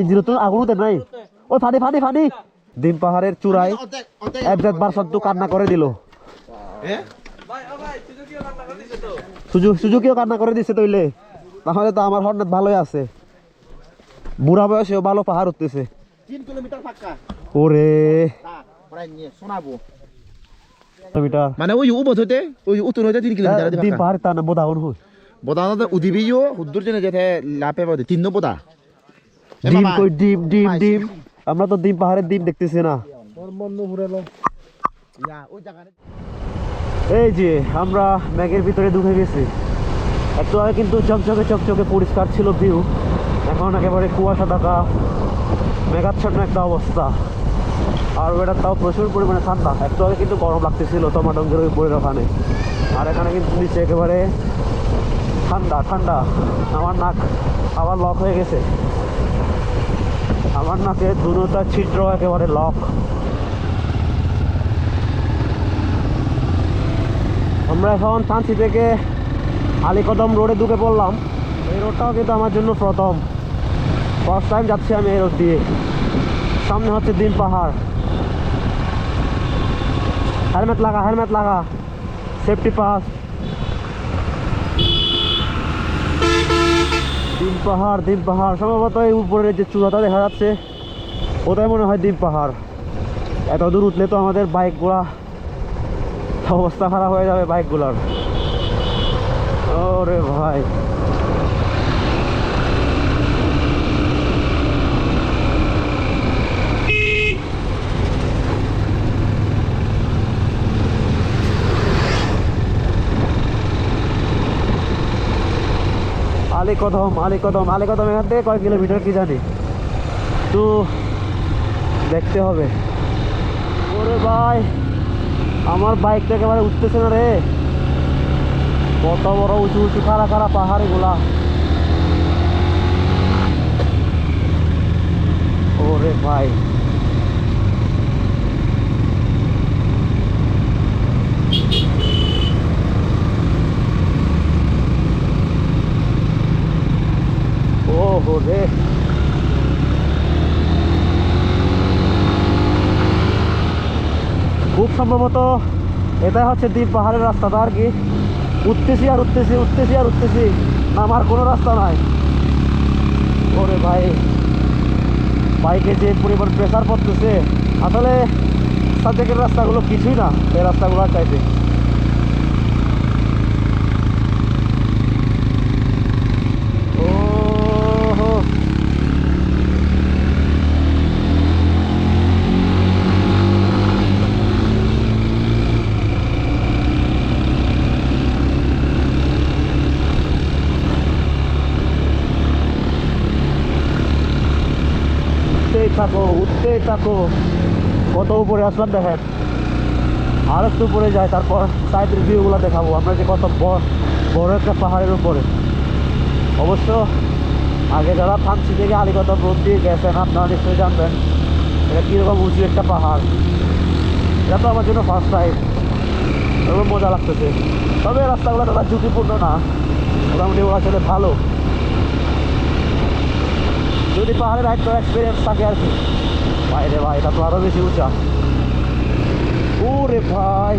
Engine তো নাই। ওই ফানি ফানি ফানি ডিম পাহাড়ের চূড়ায় একজাত বার কান্না করে দিল। হ্যাঁ সুযোগেও কান্না করে দিচ্ছে তৈলে। তাহলে তো আমার হঠাৎ ভালোই আছে। বুড়া বয়সেও ভালো পাহাড় উঠতেছে। ওরে। মানে ওই উবত হইতে ওই উত্তর হইতে তিন কিলোমিটার ডিম পাহাড় তা না উদিবিও হুদ্দুর জেনে যেতে লাপে তিন বদা। ডিম কই ডিম ডিম ডিম? আমরা তো ডিম পাহাড়ের ডিম দেখতেছি না। এই যে আমরা ম্যাগের ভিতরে ঢুকে গেছি। একটু আগে কিন্তু চকচকে চকচকে পরিষ্কার ছিল ভিউ এখন একেবারে কুয়াশা ঢাকা মেঘাচ্ছন্ন একটা অবস্থা। আর ওটা তাও প্রচুর পরিমাণে ঠান্ডা। একটু আগে কিন্তু গরম লাগতেছিল টমাটঙ্গের ওই উপরের ওখানে। আর এখানে কিন্তু নিচে একেবারে ঠান্ডা ঠান্ডা। আমার নাক আবার লক হয়ে গেছে। আমার নাকে দুটা ছিদ্র একেবারে লক আমরা এখন থানচি থেকে আলিকদম রোডে ঢুকে পড়লাম। এই রোডটাও কিন্তু আমার জন্য প্রথম। ফার্স্ট টাইম যাচ্ছি আমি এই রোড দিয়ে। সামনে হচ্ছে দিন পাহাড়। হেলমেট লাগা হেলমেট লাগা। সেফটি পাস দিন পাহাড় দিন পাহাড়। সম্ভবত এই উপরের যে চূড়াটা দেখা যাচ্ছে, ওটাই মনে হয় দিন পাহাড়। এত দূর উঠলে তো আমাদের বাইকগুলা অবস্থা খারাপ হয়ে যাবে, বাইকগুলোর। ওরে ভাই। আলী কদম আলী কদম এখান থেকে কয় কিলোমিটার কি জানি। তো দেখতে হবে। ওরে ভাই, আমার বাইকটা একেবারে উঠতেছে না রে। কত বড় উঁচু উঁচু খারা খারা পাহাড় এগুলা। ওরে ভাই ও হো রে খুব সম্ভবত এটাই হচ্ছে দ্বীপ পাহাড়ের রাস্তাটা আর কি? উঠতেছি আর উঠতেছি উঠতেছি আর উঠতেছি নামার কোনো রাস্তা নাই। ওরে ভাই, বাইকে যে পরিমাণ প্রেশার পড়তেছে, আসলে সাজেকের রাস্তাগুলো কিছুই না, এই রাস্তাগুলো চাইতে ওহো উঠতেই থাকো, উঠতেই থাকো। কত উপরে আসলাম দেখেন। আর একটু উপরে যায় তারপর সাইডের ভিউগুলো দেখাবো। আমরা যে কত বড় একটা পাহাড়ের উপরে। অবশ্য আগে যারা থানচি থেকে আলিকতা দিয়ে গেছেন, আপনারা নিশ্চয়ই জানবেন এটা কীরকম উঁচু একটা পাহাড়। এটা তো আমার জন্য ফার্স্ট টাইম এগুলো মজা লাগতেছে। তবে রাস্তাগুলো তারা ঝুঁকিপূর্ণ না। মোটামুটি আসলে ভালো। যদি পাহাড়ের একটা এক্সপিরিয়েন্স থাকে আর কি। বাইরে ভাই, এটা তো আরও বেশি উঁচা। ওরে ভাই।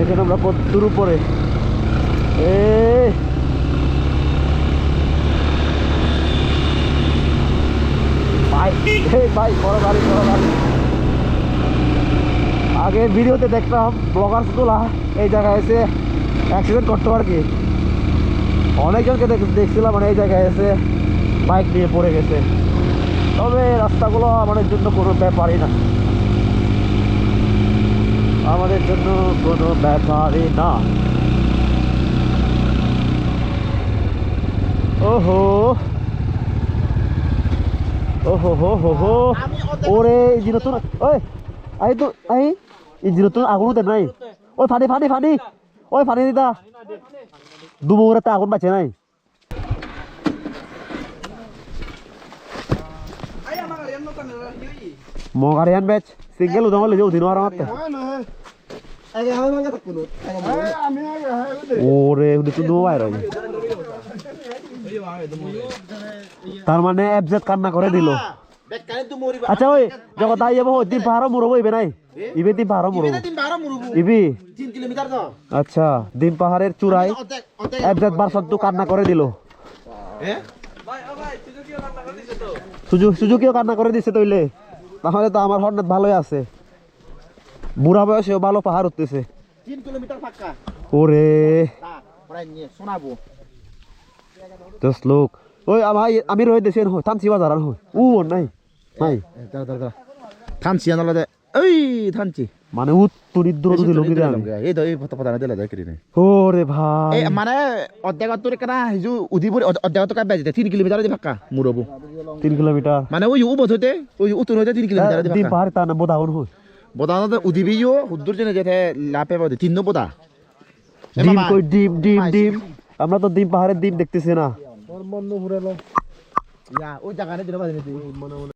এখানে আমরা কত দূর উপরে। এ। ভাই ভাই, বড় গাড়ি বড় গাড়ি। আগে ভিডিওতে দেখতাম ব্লগার্সগুলা এই জায়গায় এসে অ্যাক্সিডেন্ট করতো আর কি? অনেকজনকে দেখ- দেখছিলাম মানে এই জায়গায় এসে বাইক নিয়ে পড়ে গেছে। তবে রাস্তাগুলো আমাদের জন্য কোনো ব্যাপারই না। আমাদের জন্য কোনো ব্যাপারই না। ওহো! ওহো, হো হো হো। ওরে তো ওই, আই তো আই জিনিস তো আগুন নাই। ওই ফানি ফানি ফানি ওই ফানি দিদা দুমুরেতে আগুন বাঁচে নাই মগারিয়ান ব্যাচ সিঙ্গেল উদাম যে উদিন আর আমার ওরে উনি তো নো বাইর তার মানে এফজেড কান্না করে দিল আচ্ছা ওই যখন তাই যাব দিন পাহাড় মুরবো ইবে নাই ইবে দিন পাহাড় মুরবো ইবি? আচ্ছা দিন পাহাড়ের চূড়ায় এফজেড বারসন তো কান্না করে দিল। সুযোগীও কান্না করে দিছে তইলে। তাহলে তো আমার হঠাৎ ভালোই আছে। বুড়া বয়সেও ভালো পাহাড় উঠতেছে। ওরে। দশ লোক। ওই ভাই আমি রয়ে হই থানছি বাজার হই উ নাই। নাই। দাঁড়া দাঁড়া দাঁড়া থানছি আনালে ওই থানছি মানে উ তুরি দূর লোক দিলে আমি এই তো এই ফটো ফটো দিলা দেখ রে ওরে ভাই। এই মানে অর্ধেক তোর কেনা হিজু উদিপুর অর্ধেক তো কাবে তিন কিলোমিটার দি ফাঁকা মুরবো তিন কিলোমিটার মানে ওই উবত হইতে ওই উতুন হইতে তিন কিলোমিটার দি দিন ফাঁকা। পাহাড় তার বোধা হন হই বদানত উদিবিও হুদ্দুর জেনে যেতে লাপে পাবে তিন বোদা। ডিম কই ডিম ডিম ডিম। আমরা তো ডিম পাহাড়ের ডিম দেখতেছি না। ইয়া ওই জায়গা দিলে বাজে